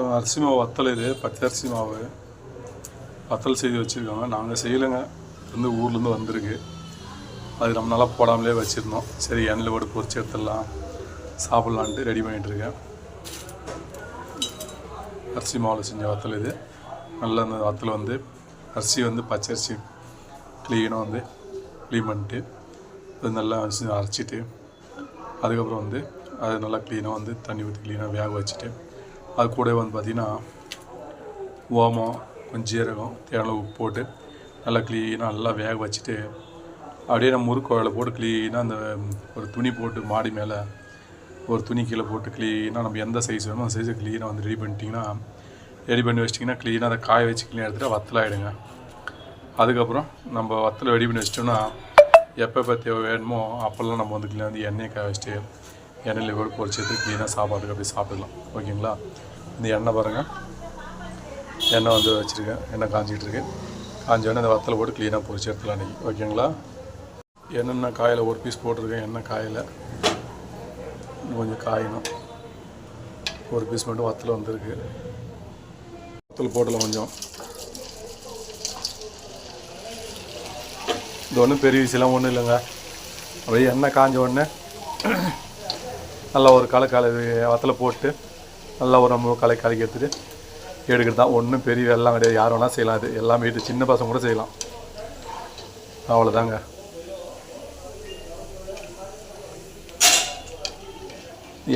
அரிசி மாவு வத்தல் இது பச்சரிசி மாவு வத்தல் செய்து வச்சுருக்காங்க. நாங்கள் செய்யலைங்க. வந்து ஊர்லேருந்து வந்திருக்கு. அது நம்ம நல்லா போடாமலே வச்சுருந்தோம். சரி எண்ணெயில் போட்டு பொறிச்சு எடுத்துடலாம். சாப்பிட்லான்ட்டு ரெடி பண்ணிகிட்ருக்கேன் அரிசி மாவில் செஞ்ச வத்தல் இது. நல்லா அந்த வத்தல் வந்து அரிசி வந்து பச்சரிசி க்ளீனாக வந்து க்ளீன் பண்ணிட்டு அது நல்லா அரிசி அரைச்சிட்டு அதுக்கப்புறம் வந்து அது நல்லா க்ளீனாக வந்து தண்ணி ஊற்றி க்ளீனாக வேக வச்சுட்டு அது கூட வந்து பார்த்திங்கன்னா ஓமம் கொஞ்சம் ஜீரகம் தேவையான உப்பு போட்டு நல்லா க்ளீனாக நல்லா வேக வச்சுட்டு அப்படியே நம்ம முறுக்கோவில் போட்டு க்ளீனாக அந்த ஒரு துணி போட்டு மாடி மேலே ஒரு துணி கீழே போட்டு க்ளீனாக நம்ம எந்த சைஸ் வேணுமோ அந்த சைஸை க்ளீனாக வந்து ரெடி பண்ணிட்டிங்கன்னா ரெடி பண்ணி வச்சிட்டிங்கன்னா க்ளீனாக அதை காய வச்சு க்ளீனாக எடுத்துகிட்டு வத்தலாகிடுங்க அதுக்கப்புறம் நம்ம வத்தலை ரெடி பண்ணி வச்சிட்டோம்னா எப்போ எப்போ தேவை வேணுமோ அப்போல்லாம் நம்ம வந்து க்ளீனாக வந்து எண்ணெயை காய வச்சுட்டு எண்ணெயில் கூட பொரிச்சு க்ளீனாக சாப்பாட்டுக்கு அப்படி சாப்பிடலாம் ஓகேங்களா? இந்த எண்ணெய் பாருங்கள் எண்ணெய் வந்து வச்சுருக்கேன். எண்ணெய் காஞ்சிக்கிட்டு இருக்கு. காஞ்சோடனே இந்த வத்தலை போட்டு க்ளீனாக பொரிச்சு எடுத்துக்கலாம் இன்றைக்கி ஓகேங்களா? என்னென்ன காயில் ஒரு பீஸ் போட்டிருக்கேன். எண்ணெய் காயில். கொஞ்சம் காயணும். ஒரு பீஸ் மட்டும் வத்தல் வந்திருக்கு. வத்தல் போடலாம் கொஞ்சம். இது ஒன்றும் பெரிய விஷயம்லாம் ஒன்றும் இல்லைங்க. அப்படியே எண்ணெய் காஞ்ச உடனே நல்லா ஒரு களை கலை வத்தலை போட்டு நல்லா ஒரு நம்ம களை கலக்கி எடுத்துகிட்டு எடுக்கிறது தான். ஒன்றும் பெரிய வேலைலாம் கிடையாது. யார் வேணால் செய்யலாம். அது எல்லாம் வீட்டு சின்ன பசங்க கூட செய்யலாம். அவ்வளோதாங்க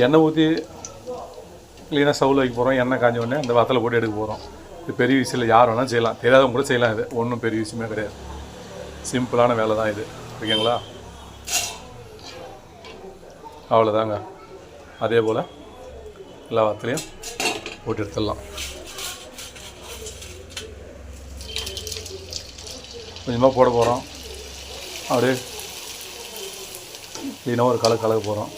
எண்ணெய் ஊற்றி க்ளீனாக ஸ்டவ்வில் வைக்க போகிறோம் எண்ணெய் காஞ்ச உடனே அந்த வத்தலை போட்டு எடுக்க போகிறோம் இது பெரிய விஷயம் யார் வேணாலும் செய்யலாம். தெரியாதவங்க கூட செய்யலாம் இது. ஒன்றும் பெரிய விஷயமே கிடையாது. சிம்பிளான வேலை தான் இது. ஓகேங்களா? அவ்வளோதாங்க அதே போல் எல்லா வத்தலையும் போட்டு எடுத்துடலாம். கொஞ்சமாக போட போகிறோம் அப்படியே க்ளீனாக ஒரு கலக்கு கலக்க போகிறோம்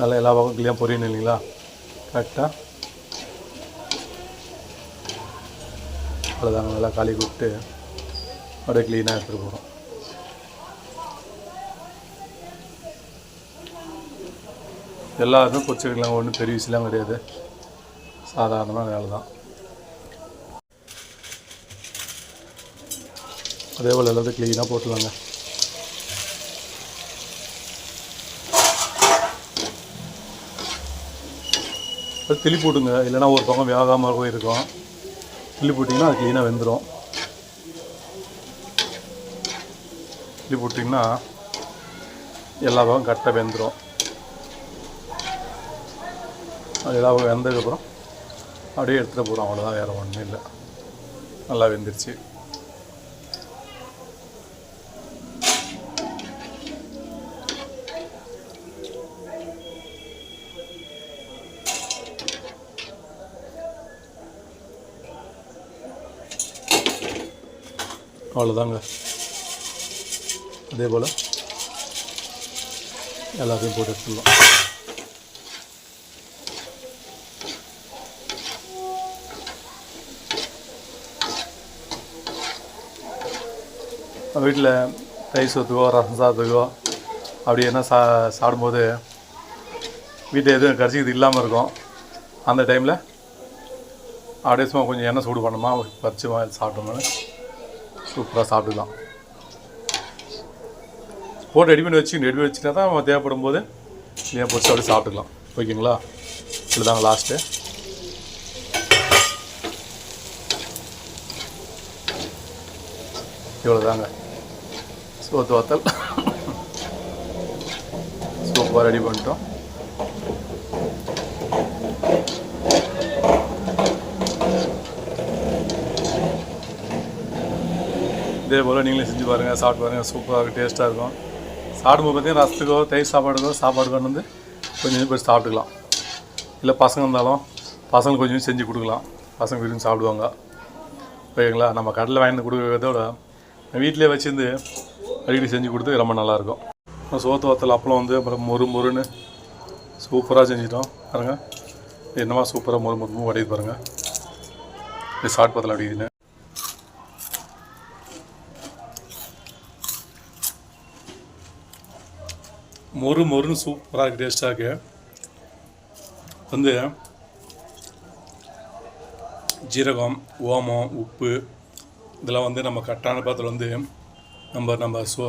நல்லா எல்லா பக்கம் க்ளீனாக பொரியணும் இல்லைங்களா? கரெக்டாக அவ்வளோதாங்க நல்லா காலி கூப்பிட்டு அப்படியே க்ளீனாக எடுத்துகிட்டு போகிறோம் எல்லாருமே பொரிச்சிருக்கலாம் ஒன்றும் பெரிய விஷயம்லாம் கிடையாது. சாதாரணமான வேலை தான் அதே போல் எல்லாத்தையும் க்ளீனாக போட்டுருவாங்க அது திளி போட்டுங்க. இல்லைன்னா ஒரு பக்கம் வேகாமல் போயிருக்கும் கிள்ளி போட்டிங்கன்னா அது க்ளீனாக வெந்துடும் கிள்ளி போட்டிங்கன்னா எல்லா பக்கம் கரெக்டாக வெந்துடும் அது எல்லாம் வெந்ததுக்கப்புறம் அப்படியே எடுத்துகிட்டு போகிறோம் அவ்வளோதான் வேறு ஒன்றும் இல்லை. நல்லா வெந்துருச்சு. அவ்வளோதாங்க அதே போல் எல்லாத்தையும் போட்டு எடுத்துடலாம். வீட்டில் தயிர் சோத்துக்கோ ரசம் சாத்துக்கோ அப்படி என்ன சா சாப்பிடும்போது வீட்டில் எதுவும் கரிசிக்கிறது இல்லாமல் இருக்கும். அந்த டைமில் அப்படியே சும்மா கொஞ்சம் எண்ணெய் சூடு பண்ணோமா பறிச்சு சாப்பிட்டோம்னா சூப்பராக சாப்பிட்டுக்கலாம். போட்டு ரெடி பண்ணி வச்சுக்கணும். ரெடி பண்ணி வச்சுட்டா தான் நம்ம தேவைப்படும் போது நீங்கள் பொரிச்சு அப்படியே சாப்பிட்டுக்கலாம். ஓகேங்களா? இதுதாங்க லாஸ்ட்டு இவ்வளோதாங்க சோத்து வத்தல் சூப்பராக ரெடி பண்ணிட்டோம் இதே போல் நீங்களே செஞ்சு பாருங்கள் சாப்பிட்டு பாருங்கள் சூப்பராக டேஸ்ட்டாக இருக்கும் சாப்பிடும்போது பார்த்தீங்கன்னா ரசத்துக்கோ தயிர் சாப்பாடுக்கோ சாப்பாடு கொண்டு வந்து கொஞ்சம் கொஞ்சம் போய் சாப்பிட்டுக்கலாம் இல்லை பசங்க இருந்தாலும் பசங்களுக்கு கொஞ்சம் செஞ்சு கொடுக்கலாம் பசங்க விரும்பி சாப்பிடுவாங்க ஓகேங்களா நம்ம கடையில் வாங்கி கொடுக்கறதோட வீட்டிலே வச்சுருந்து அடிக்கடி செஞ்சு கொடுத்து ரொம்ப நல்லாயிருக்கும். அப்புறம் சோத்து வத்தல் அப்பளம் வந்து அப்புறம் மொறு மொறுன்னு சூப்பராக செஞ்சிட்டோம். பாருங்கள் என்னவா சூப்பராக மொறு மொறு வடையுது பாருங்கள் இது சாட் பத்தல் அடிக்குதுன்னு. மொறு மொறுன்னு சூப்பராக டேஸ்ட்டாக இருக்கு. வந்து ஜீரகம் ஓமம் உப்பு இதெல்லாம் வந்து நம்ம கரெக்டான பாத்திரம் வந்து நம்ம நம்ம சோ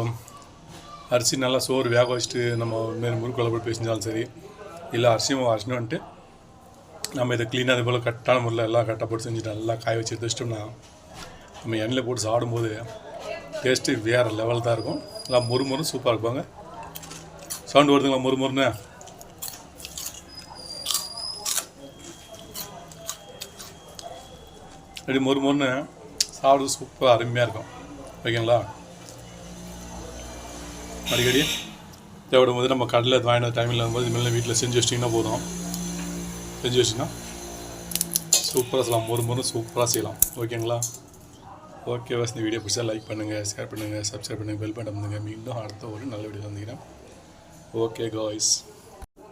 அரிசி நல்லா சோறு வேக வச்சுட்டு நம்ம மாரி முறுக்குள்ள போய் பேசிஞ்சாலும் சரி இல்லை அரிசியும் அரிசியும் வந்துட்டு நம்ம இதை க்ளீனாக அது போல் கரெக்டான முறையில் எல்லாம் கரெக்டாக போட்டு செஞ்சுட்டு நல்லா காய வச்சு எடுத்து வச்சிட்டோம்னா நம்ம எண்ணெயில் போட்டு சாப்பிடும்போது டேஸ்ட்டு வேறு லெவல் தான் இருக்கும். எல்லாம் மொறு மொறு சூப்பராக இருப்பாங்க சவுண்டு வருதுங்களா மொறு மொறுன்னு? அப்படி மொறு மொறுன்னு சாப்பிடுறது சூப்பராக அருமையாக இருக்கும். ஓகேங்களா அடிக்கடி. தேவைப்படும் போது நம்ம கடையில் வாங்கின டைமில் வரும்போது இதுமாதிரி வீட்டில் செஞ்சு வச்சிட்டிங்கன்னா போதும். செஞ்சு வச்சிங்கன்னா சூப்பராக செய்யலாம். மொறு முறை சூப்பராக செய்யலாம். ஓகேங்களா? ஓகே வாஸ் இந்த வீடியோ பிடிச்சா லைக் பண்ணுங்கள் ஷேர் பண்ணுங்கள் சப்ஸ்கிரைப் பண்ணுங்கள் பெல் பட்டன் பண்ணுங்கள் மீண்டும் அடுத்த ஒரு நல்ல வீடியோ வந்துக்கிறேன் ஓகே காய்ஸ்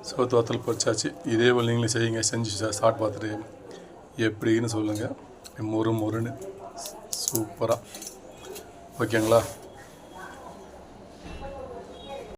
சோத்து வத்தல் பொறிச்சாச்சு இதே போல் நீங்களும் செய்யுங்க. செஞ்சு சாப்பிட்டு பார்த்துட்டு எப்படின்னு சொல்லுங்கள் மொறு மொறுன்னு. சூப்பராக ஓகேங்களா?